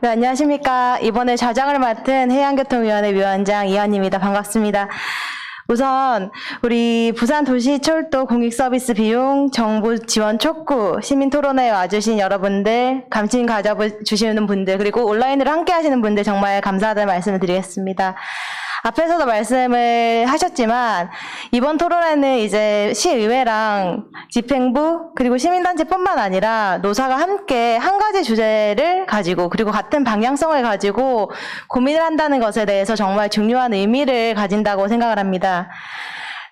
네, 안녕하십니까. 이번에 좌장을 맡은 해양교통위원회 위원장 이한입니다. 반갑습니다. 우선 우리 부산 도시철도 공익 서비스 비용 정부 지원 촉구 시민 토론회에 와주신 여러분들 감신 가져주시는 분들 그리고 온라인으로 함께 하시는 분들 정말 감사하다는 말씀을 드리겠습니다. 앞에서도 말씀을 하셨지만 이번 토론회는 이제 시의회랑 집행부 그리고 시민단체뿐만 아니라 노사가 함께 한 가지 주제를 가지고 그리고 같은 방향성을 가지고 고민을 한다는 것에 대해서 정말 중요한 의미를 가진다고 생각을 합니다.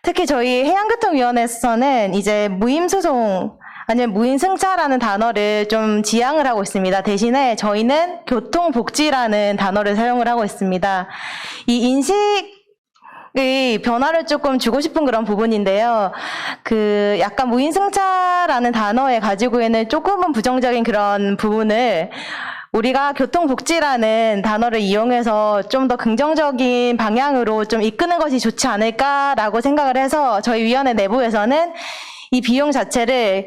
특히 저희 해양교통위원회에서는 이제 무임소송 아니면 무인승차라는 단어를 좀 지양을 하고 있습니다. 대신에 저희는 교통복지라는 단어를 사용을 하고 있습니다. 이 인식 의 변화를 조금 주고 싶은 그런 부분인데요. 그 약간 무인승차라는 단어에 가지고 있는 조금은 부정적인 그런 부분을 우리가 교통복지라는 단어를 이용해서 좀 더 긍정적인 방향으로 좀 이끄는 것이 좋지 않을까라고 생각을 해서 저희 위원회 내부에서는 이 비용 자체를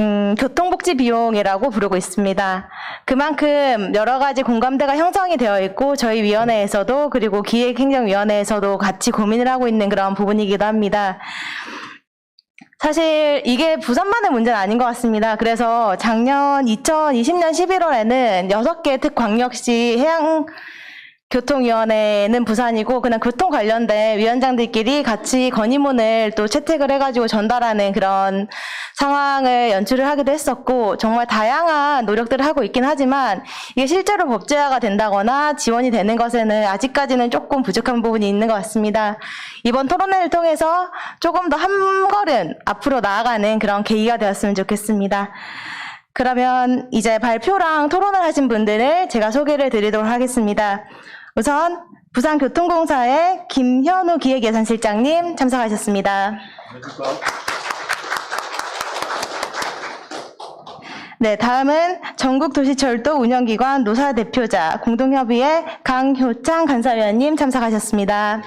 음, 교통복지 비용이라고 부르고 있습니다. 그만큼 여러 가지 공감대가 형성이 되어 있고 저희 위원회에서도 그리고 기획행정위원회에서도 같이 고민을 하고 있는 그런 부분이기도 합니다. 사실 이게 부산만의 문제는 아닌 것 같습니다. 그래서 작년 2020년 11월에는 6개 특광역시 해양 교통위원회는 부산이고 그냥 교통 관련된 위원장들끼리 같이 건의문을 또 채택을 해가지고 전달하는 그런 상황을 연출을 하기도 했었고 정말 다양한 노력들을 하고 있긴 하지만 이게 실제로 법제화가 된다거나 지원이 되는 것에는 아직까지는 조금 부족한 부분이 있는 것 같습니다. 이번 토론회를 통해서 조금 더 한 걸음 앞으로 나아가는 그런 계기가 되었으면 좋겠습니다. 그러면 이제 발표랑 토론을 하신 분들을 제가 소개를 드리도록 하겠습니다. 우선 부산교통공사의 김현우 기획예산실장님 참석하셨습니다. 네, 다음은 전국도시철도 운영기관 노사 대표자 공동협의회 강효창 간사위원님 참석하셨습니다.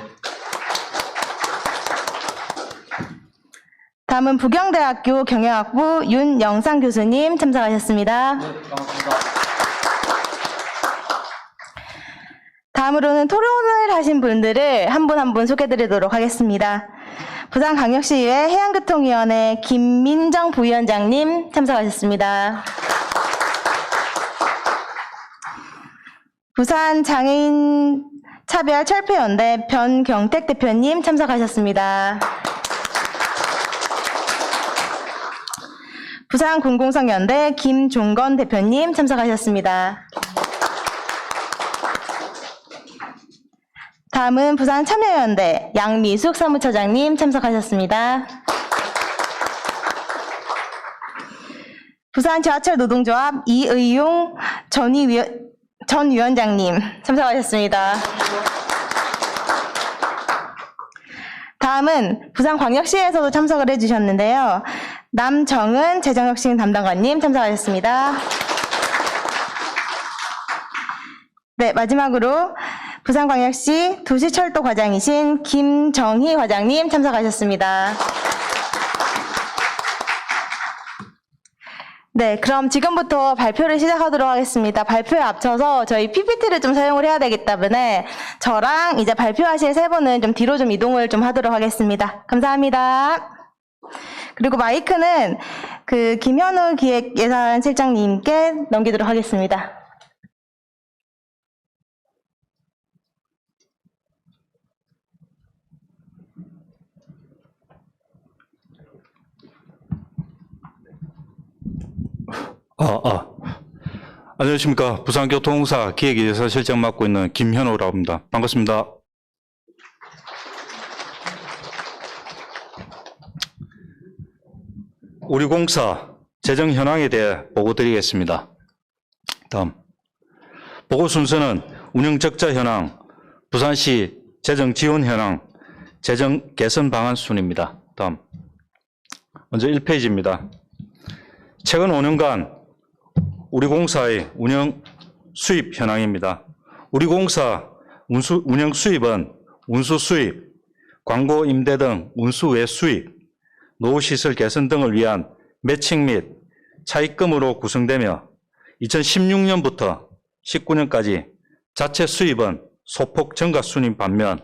다음은 부경대학교 경영학부 윤영상 교수님 참석하셨습니다. 다음으로는 토론을 하신 분들을 한 분 한 분 소개드리도록 하겠습니다. 부산광역시의회 해양교통위원회 김민정 부위원장님 참석하셨습니다. 부산 장애인 차별 철폐연대 변경택 대표님 참석하셨습니다. 부산 공공성연대 김종건 대표님 참석하셨습니다. 다음은 부산 참여연대 양미숙 사무처장님 참석하셨습니다. 부산 지하철 노동조합 이의용 전 위원장님 참석하셨습니다. 다음은 부산광역시에서도 참석을 해주셨는데요. 남정은 재정혁신 담당관님 참석하셨습니다. 네, 마지막으로 부산광역시 도시철도 과장이신 김정희 과장님 참석하셨습니다. 네, 그럼 지금부터 발표를 시작하도록 하겠습니다. 발표에 앞서서 저희 PPT를 좀 사용을 해야 되기 때문에 저랑 이제 발표하실 세 분은 좀 뒤로 좀 이동을 좀 하도록 하겠습니다. 감사합니다. 그리고 마이크는 그 김현우 기획예산실장님께 넘기도록 하겠습니다. 아, 아. 안녕하십니까. 부산교통공사 기획예산실장 맡고 있는 김현우라고 합니다. 반갑습니다. 우리 공사 재정 현황에 대해 보고 드리겠습니다. 다음. 보고 순서는 운영 적자 현황, 부산시 재정 지원 현황, 재정 개선 방안 순입니다. 다음. 먼저 1페이지입니다. 최근 5년간 우리 공사의 운영 수입 현황입니다. 우리 공사 운수, 운영 수입은 운수 수입, 광고 임대 등 운수 외 수입, 노후시설 개선 등을 위한 매칭 및 차입금으로 구성되며 2016년부터 19년까지 자체 수입은 소폭 증가 순인 반면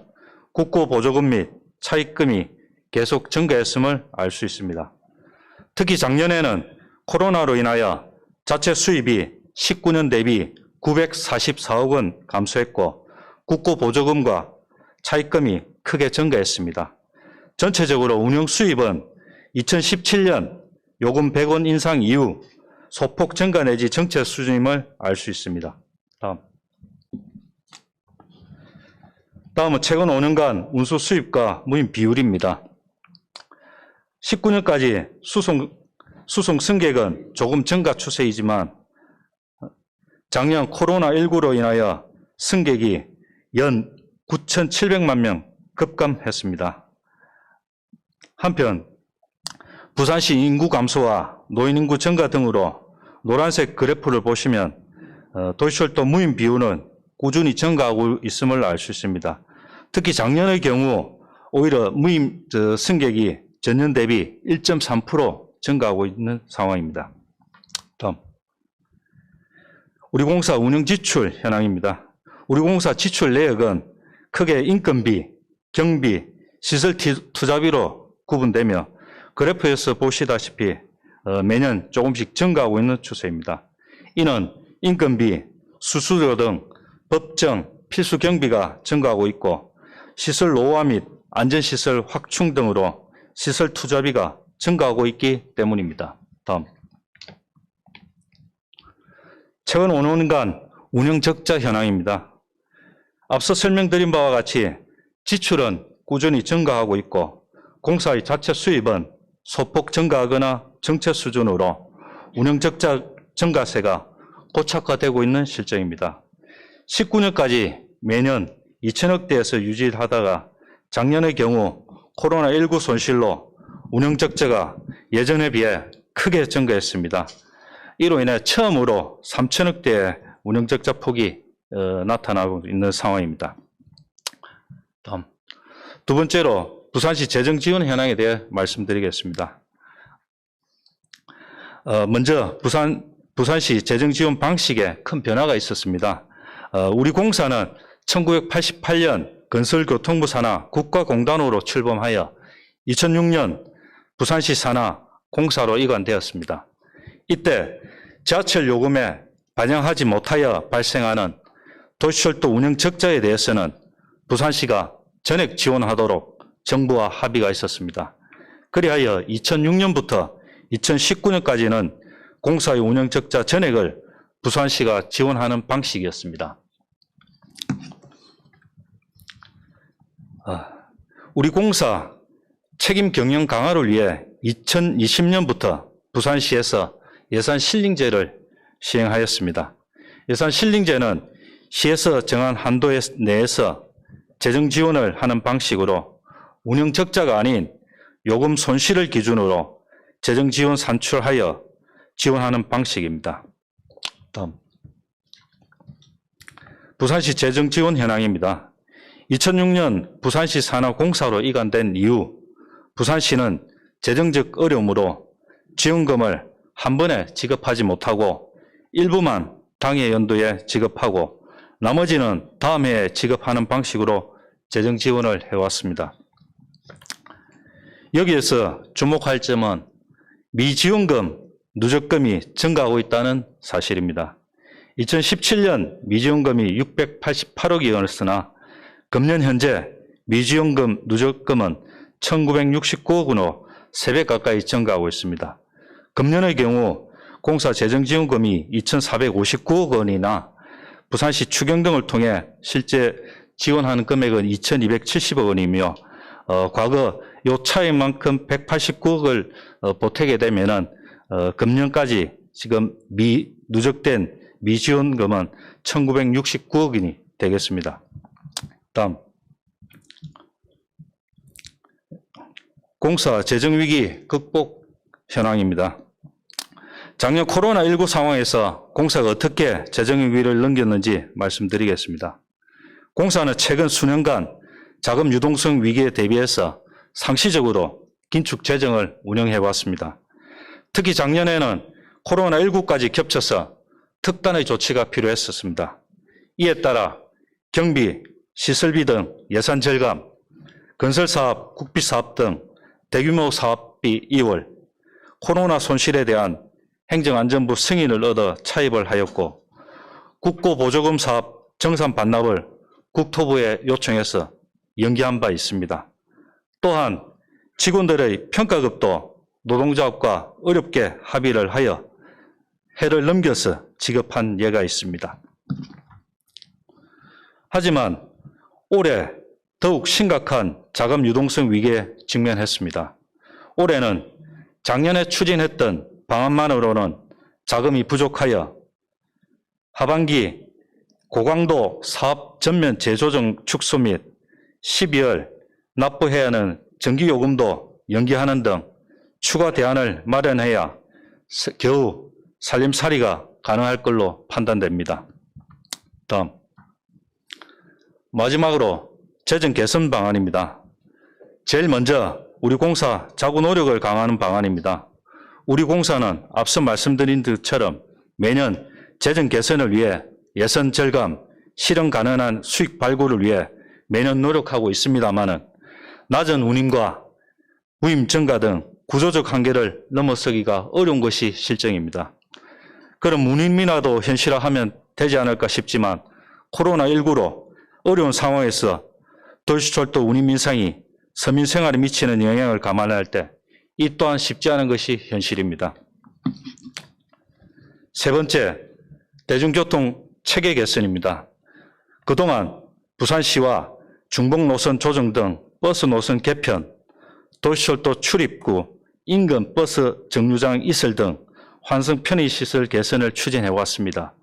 국고 보조금 및 차입금이 계속 증가했음을 알 수 있습니다. 특히 작년에는 코로나로 인하여 자체 수입이 19년 대비 944억 원 감소했고 국고 보조금과 차입금이 크게 증가했습니다. 전체적으로 운영 수입은 2017년 요금 100원 인상 이후 소폭 증가 내지 정체 수준임을 알 수 있습니다. 다음. 다음은 최근 5년간 운수 수입과 무임 비율입니다. 19년까지 수송, 수송 승객은 조금 증가 추세이지만 작년 코로나19로 인하여 승객이 연 9,700만 명 급감했습니다. 한편 부산시 인구 감소와 노인 인구 증가 등으로 노란색 그래프를 보시면 어, 도시철도 무임 비율은 꾸준히 증가하고 있음을 알 수 있습니다. 특히 작년의 경우 오히려 무임 저, 승객이 전년 대비 1.3% 증가하고 있는 상황입니다. 다음. 우리 공사 운영 지출 현황입니다. 우리 공사 지출 내역은 크게 인건비, 경비, 시설 티- 투자비로 구분되며 그래프에서 보시다시피 어, 매년 조금씩 증가하고 있는 추세입니다. 이는 인건비, 수수료 등 법정, 필수 경비가 증가하고 있고 시설 노후화 및 안전시설 확충 등으로 시설 투자비가 증가하고 있기 때문입니다. 다음. 최근 5년간 운영 적자 현황입니다. 앞서 설명드린 바와 같이 지출은 꾸준히 증가하고 있고 공사의 자체 수입은 소폭 증가하거나 정체 수준으로 운영 적자 증가세가 고착화되고 있는 실정입니다. 19년까지 매년 2천억대에서 유지하다가 작년의 경우 코로나19 손실로 운영 적자가 예전에 비해 크게 증가했습니다. 이로 인해 처음으로 3천억 대의 운영 적자 폭이 어, 나타나고 있는 상황입니다. 다음. 두 번째로 부산시 재정 지원 현황에 대해 말씀드리겠습니다. 어, 먼저 부산, 부산시 재정 지원 방식에 큰 변화가 있었습니다. 어, 우리 공사는 1988년 건설교통부 산하 국가공단으로 출범하여 2006년 부산시 산하 공사로 이관되었습니다. 이때 지하철 요금에 반영하지 못하여 발생하는 도시철도 운영 적자에 대해서는 부산시가 전액 지원하도록 정부와 합의가 있었습니다. 그리하여 2006년부터 2019년까지는 공사의 운영 적자 전액을 부산시가 지원하는 방식이었습니다. 아, 우리 공사 책임 경영 강화를 위해 2020년부터 부산시에서 예산 실링제를 시행하였습니다. 예산 실링제는 시에서 정한 한도 내에서 재정 지원을 하는 방식으로 운영 적자가 아닌 요금 손실을 기준으로 재정 지원 산출하여 지원하는 방식입니다. 다음. 부산시 재정 지원 현황입니다. 2006년 부산시 산하 공사로 이관된 이후 부산시는 재정적 어려움으로 지원금을 한 번에 지급하지 못하고 일부만 당해 연도에 지급하고 나머지는 다음 해에 지급하는 방식으로 재정 지원을 해왔습니다. 여기에서 주목할 점은 미지원금, 누적금이 증가하고 있다는 사실입니다. 2017년 미지원금이 688억이 원으나 금년 현재 미지원금, 누적금은 1969억 원으로 3배 가까이 증가하고 있습니다. 금년의 경우 공사 재정지원금이 2,459억 원이나 부산시 추경 등을 통해 실제 지원하는 금액은 2,270억 원이며 어, 과거 요 차이만큼 189억을 어, 보태게 되면은 어, 금년까지 지금 미 누적된 미지원금은 1,969억 원이 되겠습니다. 다음 공사 재정 위기 극복 현황입니다. 작년 코로나19 상황에서 공사가 어떻게 재정 위기를 넘겼는지 말씀드리겠습니다. 공사는 최근 수년간 자금 유동성 위기에 대비해서 상시적으로 긴축 재정을 운영해 왔습니다. 특히 작년에는 코로나19까지 겹쳐서 특단의 조치가 필요했었습니다. 이에 따라 경비, 시설비 등 예산 절감, 건설사업, 국비사업 등 대규모 사업비 이월, 코로나 손실에 대한 행정안전부 승인을 얻어 차입을 하였고 국고보조금 사업 정산 반납을 국토부에 요청해서 연기한 바 있습니다. 또한 직원들의 평가급도 노동조합과 어렵게 합의를 하여 해를 넘겨서 지급한 예가 있습니다. 하지만 올해 더욱 심각한 자금 유동성 위기에 직면했습니다. 올해는 작년에 추진했던 방안만으로는 자금이 부족하여 하반기 고강도 사업 전면 재조정 축소 및 12월 납부해야 하는 전기요금도 연기하는 등 추가 대안을 마련해야 스- 겨우 살림살이가 가능할 걸로 판단됩니다. 다음. 마지막으로 재정 개선 방안입니다. 제일 먼저 우리 공사 자구 노력을 강화하는 방안입니다. 우리 공사는 앞서 말씀드린 것처럼 매년 재정 개선을 위해 예산 절감, 실현 가능한 수익 발굴을 위해 매년 노력하고 있습니다만은 낮은 운임과 무임 증가 등 구조적 한계를 넘어서기가 어려운 것이 실정입니다. 그럼 운임이라도 현실화하면 되지 않을까 싶지만 코로나19로 어려운 상황에서 도시철도 운임 인상이 서민 생활에 미치는 영향을 감안할 때 이 또한 쉽지 않은 것이 현실입니다. 세 번째, 대중교통 체계 개선입니다. 그동안 부산시와 중복 노선 조정 등 버스 노선 개편, 도시철도 출입구, 인근 버스 정류장 이설 등 환승 편의시설 개선을 추진해 왔습니다.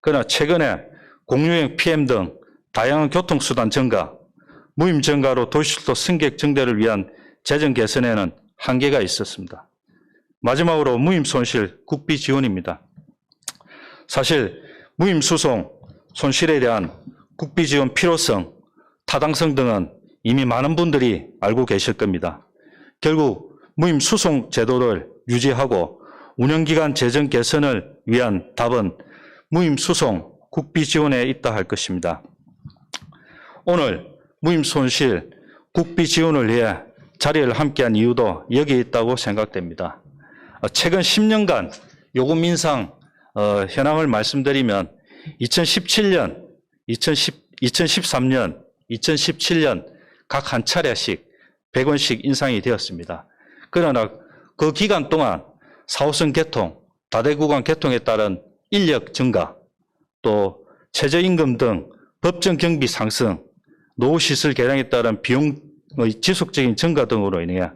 그러나 최근에 공유행 PM 등 다양한 교통수단 증가, 무임 증가로 도시철도 승객 증대를 위한 재정 개선에는 한계가 있었습니다. 마지막으로 무임 손실 국비 지원입니다. 사실 무임 수송 손실에 대한 국비 지원 필요성, 타당성 등은 이미 많은 분들이 알고 계실 겁니다. 결국 무임 수송 제도를 유지하고 운영기간 재정 개선을 위한 답은 무임 수송 국비 지원에 있다 할 것입니다. 오늘 무임 손실 국비 지원을 위해 자리를 함께한 이유도 여기에 있다고 생각됩니다. 어, 최근 10년간 요금 인상 어, 현황을 말씀드리면 2017년, 2010, 2013년, 2017년 각 한 차례씩 100원씩 인상이 되었습니다. 그러나 그 기간 동안 4호선 개통, 다대 구간 개통에 따른 인력 증가, 또 최저임금 등 법정 경비 상승, 노후 시설 개량에 따른 비용의 지속적인 증가 등으로 인해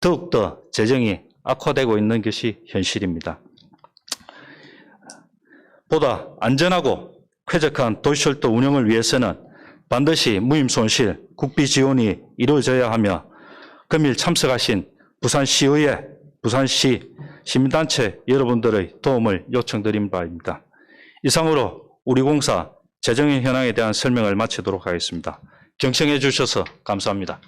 더욱더 재정이 악화되고 있는 것이 현실입니다. 보다 안전하고 쾌적한 도시철도 운영을 위해서는 반드시 무임 손실, 국비 지원이 이루어져야 하며 금일 참석하신 부산시의회, 부산시 시민단체 여러분들의 도움을 요청드린 바입니다. 이상으로 우리 공사 재정의 현황에 대한 설명을 마치도록 하겠습니다. 경청해 주셔서 감사합니다.